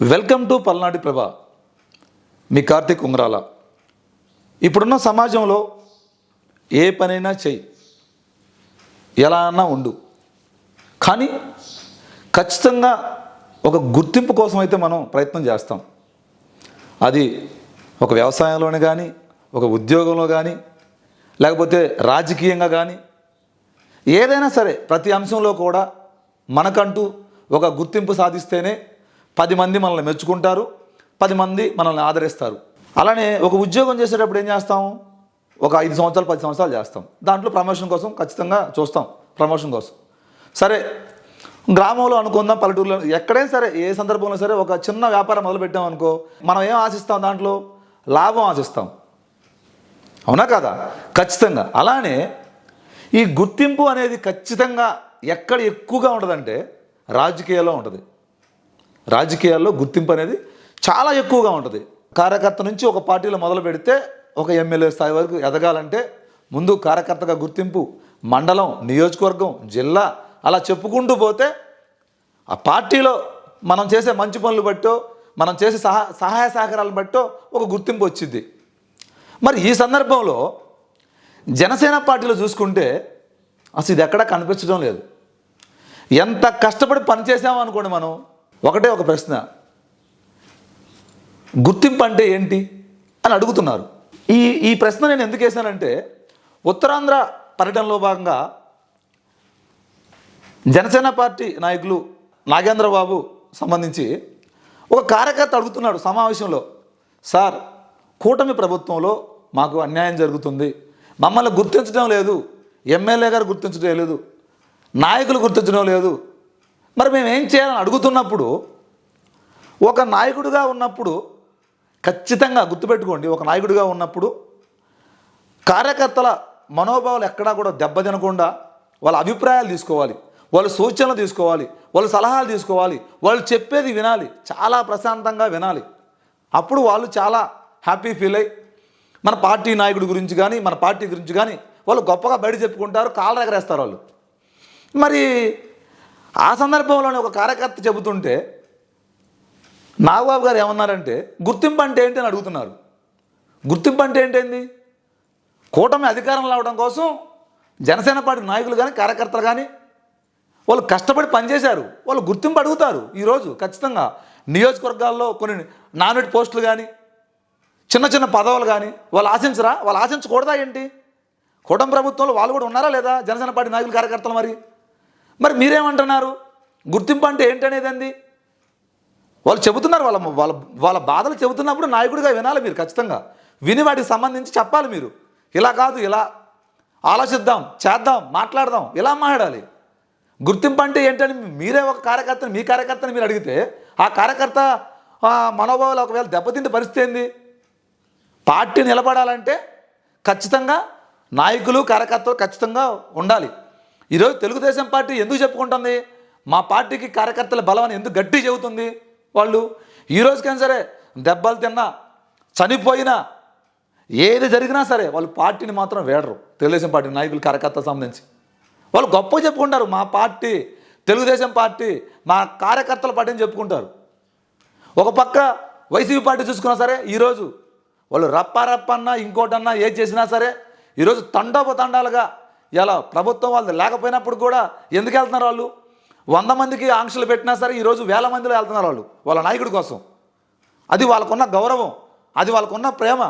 Welcome to Palnadu Prabha. మీ కార్తీక్ ఉంగరాల. ఇప్పుడున్న సమాజంలో ఏ పనైనా చెయ్యి. ఎలా అన్నా ఉండు. కానీ ఖచ్చితంగా ఒక గుర్తింపు కోసం అయితే మనం ప్రయత్నం చేస్తాం. అది ఒక వ్యవసాయంలోనే కానీ ఒక ఉద్యోగంలో కానీ లేకపోతే రాజకీయంగా కానీ ఏదైనా సరే ప్రతి అంశంలో కూడా మనకంటూ ఒక గుర్తింపు సాధిస్తేనే పది మంది మనల్ని మెచ్చుకుంటారు పది మంది మనల్ని ఆదరిస్తారు. అలానే ఒక ఉద్యోగం చేసేటప్పుడు ఏం చేస్తాం? ఒక ఐదు సంవత్సరాలు పది సంవత్సరాలు చేస్తాం. దాంట్లో ప్రమోషన్ కోసం ఖచ్చితంగా చూస్తాం ప్రమోషన్ కోసం. సరే గ్రామంలో అనుకుందాం పల్లెటూరులో ఎక్కడైనా సరే ఏ సందర్భంలో సరే ఒక చిన్న వ్యాపారం మొదలుపెట్టాం అనుకో మనం ఏం ఆశిస్తాం దాంట్లో? లాభం ఆశిస్తాం. అవునా కదా? ఖచ్చితంగా. అలానే ఈ గుర్తింపు అనేది ఖచ్చితంగా ఎక్కడ ఎక్కువగా ఉంటుందంటే రాజకీయాల్లో ఉంటుంది. రాజకీయాల్లో గుర్తింపు అనేది చాలా ఎక్కువగా ఉంటుంది. కార్యకర్త నుంచి ఒక పార్టీలో మొదలు పెడితే ఒక ఎమ్మెల్యే స్థాయి వరకు ఎదగాలంటే ముందు కార్యకర్తగా గుర్తింపు మండలం నియోజకవర్గం జిల్లా అలా చెప్పుకుంటూ పోతే ఆ పార్టీలో మనం చేసే మంచి పనులు బట్టో మనం చేసే సహా సహాయ సహకారాలను బట్టో ఒక గుర్తింపు వచ్చింది. మరి ఈ సందర్భంలో జనసేన పార్టీలో చూసుకుంటే అసలు ఇది ఎక్కడా కనిపించడం లేదు. ఎంత కష్టపడి పనిచేసామనుకోండి మనం ఒకటే ఒక ప్రశ్న. గుర్తింపు అంటే ఏంటి? అని అడుగుతున్నారు. ఈ ఈ ప్రశ్న నేను ఎందుకు వేసానంటే ఉత్తరాంధ్ర పర్యటనలో భాగంగా జనసేన పార్టీ నాయకులు నాగేంద్రబాబు సంబంధించి ఒక కార్యకర్త అడుగుతున్నాడు సమావేశంలో. సార్ కూటమి ప్రభుత్వంలో మాకు అన్యాయం జరుగుతుంది. మమ్మల్ని గుర్తించడం లేదు. ఎమ్మెల్యే గారు గుర్తించడం లేదు. నాయకులు గుర్తించడం లేదు. మరి మేము ఏం చేయాలని అడుగుతున్నప్పుడు ఒక నాయకుడిగా ఉన్నప్పుడు ఖచ్చితంగా గుర్తుపెట్టుకోండి ఒక నాయకుడిగా ఉన్నప్పుడు కార్యకర్తల మనోభావాలు ఎక్కడా కూడా దెబ్బతినకుండా వాళ్ళ అభిప్రాయాలు తీసుకోవాలి వాళ్ళ సూచనలు తీసుకోవాలి వాళ్ళ సలహాలు తీసుకోవాలి వాళ్ళు చెప్పేది వినాలి చాలా ప్రశాంతంగా వినాలి. అప్పుడు వాళ్ళు చాలా హ్యాపీ ఫీల్ అయ్యి మన పార్టీ నాయకుడి గురించి కానీ మన పార్టీ గురించి కానీ వాళ్ళు గొప్పగా బయట చెప్పుకుంటారు కాళ్ళు ఎగరేస్తారు వాళ్ళు. మరి ఆ సందర్భంలోనే ఒక కార్యకర్త చెబుతుంటే నాగబాబు గారు ఏమన్నారంటే గుర్తింపు అంటే ఏంటి అని అడుగుతున్నారు. గుర్తింపు అంటే ఏంటండి? కూటమి అధికారం రావడం కోసం జనసేన పార్టీ నాయకులు కానీ కార్యకర్తలు కానీ వాళ్ళు కష్టపడి పనిచేశారు. వాళ్ళు గుర్తింపు అడుగుతారు ఈరోజు ఖచ్చితంగా. నియోజకవర్గాల్లో కొన్ని నామినేట్ పోస్టులు కానీ చిన్న చిన్న పదవులు కానీ వాళ్ళు ఆశించరా? వాళ్ళు ఆశించకూడదా ఏంటి? కూటమి ప్రభుత్వంలో వాళ్ళు కూడా ఉన్నారా లేదా? జనసేన పార్టీ నాయకులు కార్యకర్తలు మరి? మరి మీరేమంటున్నారు? గుర్తింపు అంటే ఏంటనేది అంది వాళ్ళు చెబుతున్నారు వాళ్ళ వాళ్ళ వాళ్ళ బాధలు చెబుతున్నప్పుడు నాయకుడిగా వినాలి మీరు ఖచ్చితంగా. విని వాటికి సంబంధించి చెప్పాలి మీరు. ఇలా కాదు ఇలా ఆలోచిద్దాం చేద్దాం మాట్లాడదాం ఇలా మాట్లాడాలి. గుర్తింపు అంటే ఏంటని మీరే ఒక కార్యకర్తని మీ కార్యకర్తని మీరు అడిగితే ఆ కార్యకర్త మనోభావాలు ఒకవేళ దెబ్బతింటే పరిస్థితి ఏంది? పార్టీ నిలబడాలంటే ఖచ్చితంగా నాయకులు కార్యకర్తలు ఖచ్చితంగా ఉండాలి. ఈరోజు తెలుగుదేశం పార్టీ ఎందుకు చెప్పుకుంటుంది? మా పార్టీకి కార్యకర్తల బలం అని ఎందుకు గట్టి చెబుతుంది వాళ్ళు? ఈ రోజుకైనా సరే దెబ్బలు తిన్నా చనిపోయినా ఏది జరిగినా సరే వాళ్ళు పార్టీని మాత్రం వేడరు. తెలుగుదేశం పార్టీ నాయకులు కార్యకర్తలకు సంబంధించి. వాళ్ళు గొప్ప చెప్పుకుంటారు. మా పార్టీ తెలుగుదేశం పార్టీ మా కార్యకర్తల పార్టీ అని చెప్పుకుంటారు. ఒక పక్క వైసీపీ పార్టీ చూసుకున్నా సరే ఈరోజు వాళ్ళు రప్పారప్పన్నా అన్నా ఇంకోటన్నా ఏది చేసినా సరే ఈరోజు తండోపతండాలుగా ఇలా ప్రభుత్వం వాళ్ళు లేకపోయినప్పుడు కూడా ఎందుకు వెళ్తున్నారు వాళ్ళు? వంద మందికి ఆంక్షలు పెట్టినా సరే ఈరోజు వేల మందిలో వెళ్తున్నారు వాళ్ళు వాళ్ళ నాయకుడి కోసం. అది వాళ్ళకున్న గౌరవం అది వాళ్ళకున్న ప్రేమ.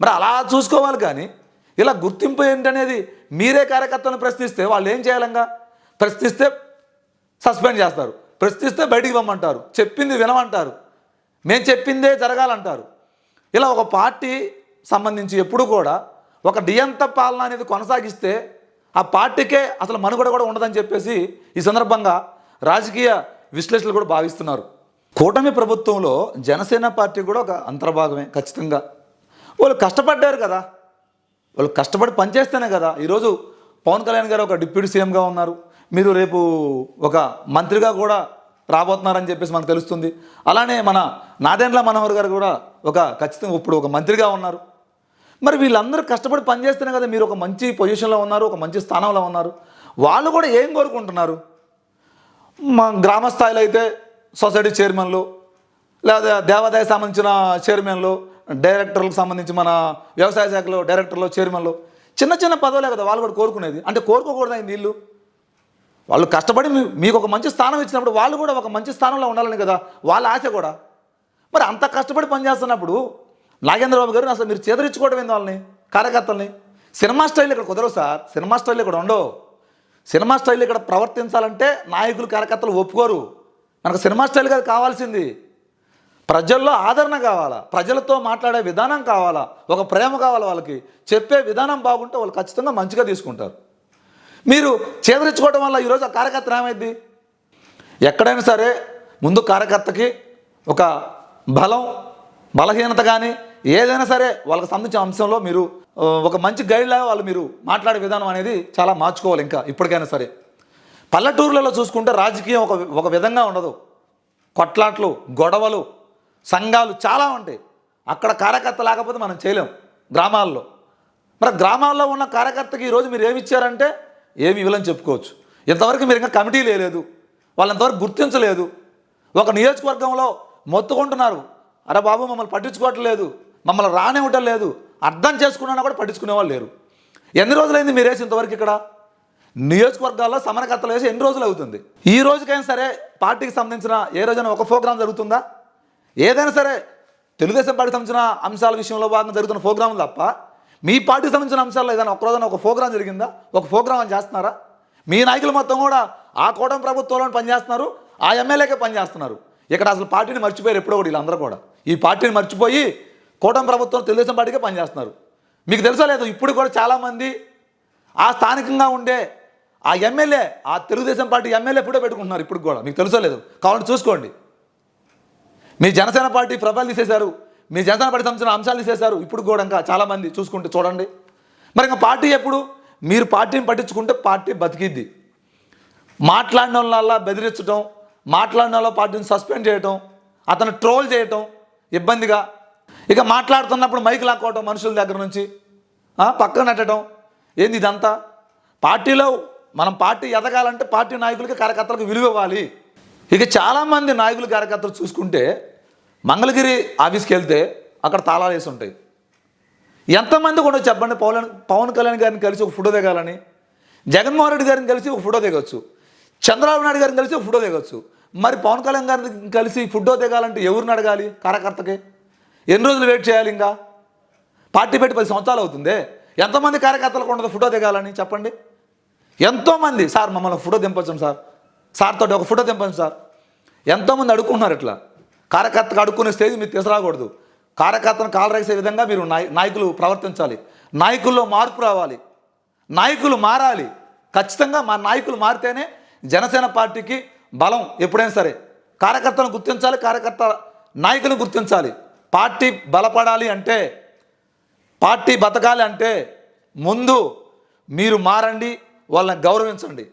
మరి అలా చూసుకోవాలి కానీ ఇలా గుర్తింపు ఏంటనేది మీరే కార్యకర్తలను ప్రశ్నిస్తే వాళ్ళు ఏం చేయాలంగా? ప్రశ్నిస్తే సస్పెండ్ చేస్తారు ప్రశ్నిస్తే బయటికి పంపమంటారు చెప్పింది వినమంటారు మేము చెప్పిందే జరగాలంటారు. ఇలా ఒక పార్టీ సంబంధించి ఎప్పుడు కూడా ఒక నియంత పాలన అనేది కొనసాగిస్తే ఆ పార్టీకే అసలు మనుగడ కూడా ఉండదని చెప్పేసి ఈ సందర్భంగా రాజకీయ విశ్లేషకులు కూడా భావిస్తున్నారు. కూటమి ప్రభుత్వంలో జనసేన పార్టీ కూడా ఒక అంతర్భాగమే ఖచ్చితంగా. వాళ్ళు కష్టపడ్డారు కదా. వాళ్ళు కష్టపడి పనిచేస్తేనే కదా. ఈరోజు పవన్ కళ్యాణ్ గారు ఒక డిప్యూటీ సీఎంగా ఉన్నారు. మీరు రేపు ఒక మంత్రిగా కూడా రాబోతున్నారని చెప్పేసి మనకు తెలుస్తుంది. అలానే మన నాదెండ్ల మనోహర్ గారు కూడా ఒక ఖచ్చితంగా ఇప్పుడు ఒక మంత్రిగా ఉన్నారు. మరి వీళ్ళందరూ కష్టపడి పనిచేస్తేనే కదా మీరు ఒక మంచి పొజిషన్లో ఉన్నారు ఒక మంచి స్థానంలో ఉన్నారు. వాళ్ళు కూడా ఏం కోరుకుంటున్నారు? మా గ్రామ స్థాయిలో అయితే సొసైటీ చైర్మన్లు లేదా దేవాదాయ సంబంధించిన చైర్మన్లు డైరెక్టర్లకు సంబంధించి మన వ్యవసాయ శాఖలో డైరెక్టర్లు చైర్మన్లు చిన్న చిన్న పదవులే కదా వాళ్ళు కూడా కోరుకునేది. అంటే కోరుకోకూడదు వీళ్ళు వాళ్ళు కష్టపడి మీకు ఒక మంచి స్థానం ఇచ్చినప్పుడు వాళ్ళు కూడా ఒక మంచి స్థానంలో ఉండాలని కదా వాళ్ళ ఆశ కూడా. మరి అంత కష్టపడి పనిచేస్తున్నప్పుడు నాగేంద్రబాబు గారు అసలు మీరు చేదరించుకోవడం ఏంది వాళ్ళని? కార్యకర్తల్ని? సినిమా స్టైల్ ఇక్కడ కుదరవు సార్. సినిమా స్టైల్ ఇక్కడ ఉండవు. సినిమా స్టైల్ ఇక్కడ ప్రవర్తించాలంటే నాయకులు కార్యకర్తలు ఒప్పుకోరు. మనకు సినిమా స్టైల్ కాదు కావాల్సింది. ప్రజల్లో ఆదరణ కావాలా? ప్రజలతో మాట్లాడే విధానం కావాలా? ఒక ప్రేమ కావాలా వాళ్ళకి? చెప్పే విధానం బాగుంటే వాళ్ళు ఖచ్చితంగా మంచిగా తీసుకుంటారు. మీరు చేదరించుకోవడం వల్ల ఈరోజు ఆ కార్యకర్త ఏమైంది? ఎక్కడైనా సరే ముందు కార్యకర్తకి ఒక బలం బలహీనత కానీ ఏదైనా సరే వాళ్ళకి సంబంధించిన అంశంలో మీరు ఒక మంచి గైడ్లాగా వాళ్ళు మీరు మాట్లాడే విధానం అనేది చాలా మార్చుకోవాలి ఇంకా ఇప్పటికైనా సరే. పల్లెటూర్లలో చూసుకుంటే రాజకీయం ఒక ఒక విధంగా ఉండదు. కొట్లాట్లు గొడవలు సంఘాలు చాలా ఉంటాయి. అక్కడ కార్యకర్త లేకపోతే మనం చేయలేం గ్రామాల్లో. మరి గ్రామాల్లో ఉన్న కార్యకర్తకి ఈరోజు మీరు ఏమి ఇచ్చారంటే ఏమి ఇవ్వలని చెప్పుకోవచ్చు. ఇంతవరకు మీరు ఇంకా కమిటీ లేదు వాళ్ళు ఇంతవరకు గుర్తించలేదు. ఒక నియోజకవర్గంలో మొత్తుకుంటున్నారు. అరే బాబు మమ్మల్ని పట్టించుకోవట్లేదు. మమ్మల్ని రానివ్వటం లేదు. అర్థం చేసుకున్నా కూడా పట్టించుకునే వాళ్ళు లేరు. ఎన్ని రోజులైంది మీరు వేసి ఇంతవరకు ఇక్కడ? నియోజకవర్గాల్లో సమరకర్తలు వేసి ఎన్ని రోజులు అవుతుంది? ఈ రోజుకైనా సరే పార్టీకి సంబంధించిన ఏ రోజైనా ఒక ప్రోగ్రాం జరుగుతుందా? ఏదైనా సరే తెలుగుదేశం పార్టీ సంబంధించిన అంశాల విషయంలో భాగంగా జరుగుతున్న ప్రోగ్రాం తప్ప మీ పార్టీకి సంబంధించిన అంశాల్లో ఏదైనా ఒక రోజున ఒక ప్రోగ్రాం జరిగిందా? ఒక ప్రోగ్రాం అని చేస్తున్నారా? మీ నాయకులు మొత్తం కూడా ఆ కూటమి ప్రభుత్వంలో పనిచేస్తున్నారు ఆ ఎమ్మెల్యేకే పనిచేస్తున్నారు. ఇక్కడ అసలు పార్టీని మర్చిపోయారు ఎప్పుడో కూడా వీళ్ళందరూ కూడా. ఈ పార్టీని మర్చిపోయి కూటమి ప్రభుత్వం తెలుగుదేశం పార్టీకే పనిచేస్తున్నారు. మీకు తెలుసా లేదు? ఇప్పుడు కూడా చాలామంది ఆ స్థానికంగా ఉండే ఆ ఎమ్మెల్యే ఆ తెలుగుదేశం పార్టీ ఎమ్మెల్యే ఇప్పుడే పెట్టుకుంటున్నారు ఇప్పుడు కూడా. మీకు తెలుసో లేదు? కావాలంటే చూసుకోండి. మీ జనసేన పార్టీ ప్రభాలు తీసేశారు. మీ జనసేన పార్టీ సంబంధించిన అంశాలు తీసేశారు. ఇప్పుడు కూడా ఇంకా చాలామంది చూసుకుంటే చూడండి. మరి ఇంకా పార్టీ ఎప్పుడు? మీరు పార్టీని పట్టించుకుంటే పార్టీ బతికిద్ది. మాట్లాడిన వాళ్ళ బెదిరించడం మాట్లాడిన వాళ్ళ పార్టీని సస్పెండ్ చేయటం అతను ట్రోల్ చేయటం ఇబ్బందిగా ఇక మాట్లాడుతున్నప్పుడు మైక్ లాక్కోవటం మనుషుల దగ్గర నుంచి పక్కన నెట్టడం. ఏంది ఇదంతా? పార్టీలో మనం పార్టీ ఎదగాలంటే పార్టీ నాయకులకి కార్యకర్తలకు విలువ ఇవ్వాలి. ఇక చాలామంది నాయకులు కార్యకర్తలు చూసుకుంటే మంగళగిరి ఆఫీస్కి వెళ్తే అక్కడ తాళాలు వేసి ఉంటాయి. ఎంతమంది కూడా చెప్పండి పవన్ పవన్ కళ్యాణ్ గారిని కలిసి ఒక ఫోటో దిగాలని జగన్మోహన్ రెడ్డి గారిని కలిసి ఒక ఫోటో దిగొచ్చు చంద్రబాబు నాయుడు గారిని కలిసి ఒక ఫోటో దిగొచ్చు. మరి పవన్ కళ్యాణ్ గారిని కలిసి ఫోటో దిగాలంటే ఎవరిని అడగాలి కార్యకర్తకి? ఎన్ని రోజులు వెయిట్ చేయాలి ఇంకా? పార్టీ పెట్టి పది సంవత్సరాలు అవుతుంది? ఎంతమంది కార్యకర్తలకు ఉండదు ఫోటో దిగాలని చెప్పండి. ఎంతోమంది సార్ మమ్మల్ని ఫోటో దింపచ్చు సార్. సార్ తోటి ఒక ఫోటో దింపండి సార్. ఎంతోమంది అడుక్కున్నారు ఇట్లా? కార్యకర్తకు అడుక్కునే స్టేజ్ మీరు తీసుకురాకూడదు. కార్యకర్తను కాలరేసే విధంగా మీరు నాయకులు ప్రవర్తించాలి. నాయకుల్లో మార్పు రావాలి. నాయకులు మారాలి. ఖచ్చితంగా మా నాయకులు మారితేనే జనసేన పార్టీకి బలం ఎప్పుడైనా సరే. కార్యకర్తలను గుర్తించాలి కార్యకర్త నాయకులను గుర్తించాలి. పార్టీ బలపడాలి అంటే పార్టీ బతకాలి అంటే ముందు మీరు మారండి వాళ్ళని గౌరవించండి.